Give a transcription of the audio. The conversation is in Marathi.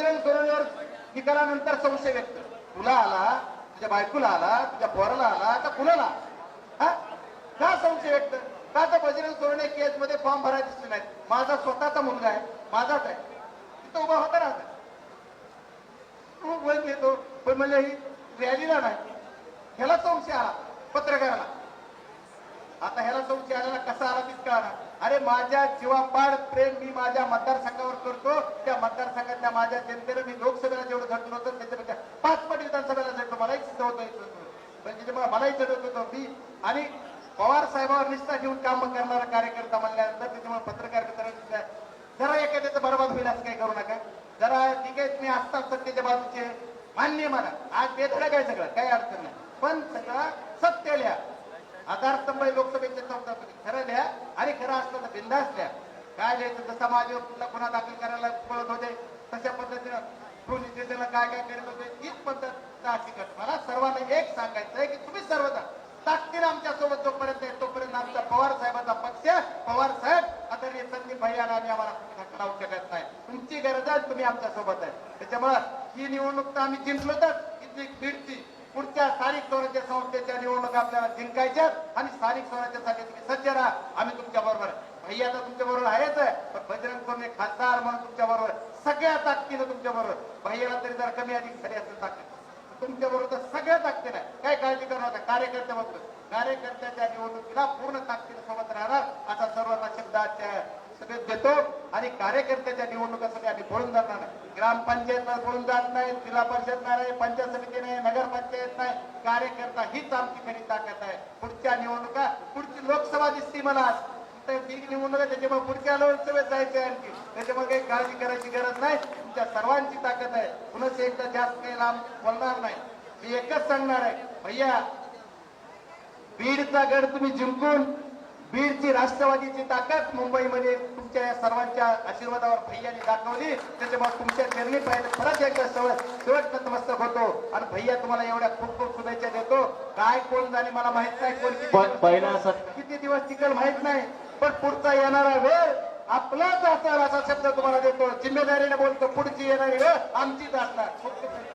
बजरंग सोनवणेवर निकालानंतर संशय व्यक्त. तुला आला तुझ्या बायकोला आला तुझ्या पोराला आला का कुणाला हा? का संशय व्यक्त? का तर बजरंग सोनवणे केस मध्ये फॉर्म भरायला दिसले नाहीत? माझा स्वतःचा मुलगा आहे माझाच आहे. तिथं उभा होता ना तू वय येतो पण म्हणजे ही रॅलीला नाही. ह्याला संशय आला पत्रकाराला. आता ह्याला संशय आलेला कसा आला तीच कळणार अरे माझ्या जीवापाड प्रेम मी माझ्या मतदारसंघावर करतो. त्या मतदारसंघातल्या माझ्या जनतेनं मी लोकसभेला जेवढं झटलं होतं त्याच्यापेक्षा पाच पट विधानसभेला झटलो. मलाही सिद्ध होतं मलाही चढवत होतो मी आणि पवार साहेबांवर निष्ठा घेऊन काम करणारा कार्यकर्ता म्हणल्यानंतर त्याच्यामुळे पत्रकार मित्रांनी जरा एखाद्याचं बरबाद होईल असं काही करू नका. जरा ठीक आहे तुम्ही असतात सत्तेच्या बाजूचे मान्य मला आज बेथडा काय सगळं काही अडचण नाही. पण सगळं सत्य लिहा. आधारस्तंभ आहे लोकसभेचे खरं लिहा आणि खरं असलं तर बिंदास लिहा. काय घ्यायचं? जसा माझे कुठला गुन्हा दाखल करायला पळत होते तशा पद्धतीनं पोलीस स्टेशनला काय काय करत होते हीच पद्धत हकीकत मला सर्वांना एक सांगायचं आहे की तुम्ही सर्वजण ताकदीनं आमच्यासोबत जोपर्यंत आहे तोपर्यंत आमचा पवार साहेबांचा पक्ष पवार साहेब आदरणीय संदीप भैयाना आम्ही आम्हाला धक्का शकत नाही. तुमची गरज आहे तुम्ही आमच्यासोबत आहे. त्याच्यामुळे ही निवडणूक तर आम्ही जिंकलो तर इथली बीडची पुढच्या स्थानिक स्वराज्य संस्थेच्या निवडणुका आपल्याला जिंकायच्या आणि स्थानिक स्वराज्यासाठी तुम्ही सज्ज राहा. आम्ही तुमच्या बरोबर भैया तर तुमच्या बरोबर आहेच आहे. पण बजरंग कोरणे खासदार म्हणून तुमच्या बरोबर सगळ्या ताकदीनं तुमच्या बरोबर भैयाला तरी जर कमी अधिक झाली असेल ताकद तुमच्या बरोबर तर सगळ्या ताकदीनं काय काळजी करणार कार्यकर्ते बघतो कार्यकर्त्याच्या निवडणुकीला पूर्ण ताकदीनं सोबत राहणार असा सर्वांना शब्द सगळे सभेत देतो आणि कार्यकर्त्याच्या निवडणुकासाठी आम्ही पळून जाणार नाही. ग्रामपंचायत पळून जात नाही जिल्हा परिषद नाही पंचायत समिती नाही नगरपंचायत नाही. कार्यकर्ता हीच आमची खरी ताकद आहे. पुढच्या निवडणुका पुढची लोकसभा दिसती मला आज. तर ती निवडणूक आहे त्याच्यामुळे पुढच्या लोकसभेत जायचं आणखी. त्याच्यामुळे काही काळजी करायची गरज नाही. तुमच्या सर्वांची ताकद आहे. पुन्हा एकदा जास्त काही लांब बोलणार नाही. मी एकच सांगणार आहे भैया बीडचा गड तुम्ही जिंकून बीडची राष्ट्रवादीची ताकद मुंबईमध्ये तुमच्या या सर्वांच्या आशीर्वादावर भैयाने दाखवली. त्याच्यामुळे तुमच्या चरणी पाहिजे परत एकदा शेवट शेवट नतमस्तक होतो. आणि भैया तुम्हाला एवढ्या खूप खूप शुभेच्छा देतो. काय कोण झाले मला माहीत नाही कोण किती प- दिवस पहिला किती दिवस टिकेल माहीत नाही. पण पुढचा येणारा वेळ आपलाच असणार असा शब्द तुम्हाला देतो. जिम्मेदारीने बोलतो पुढची येणारी वेळ आमचीच असणार.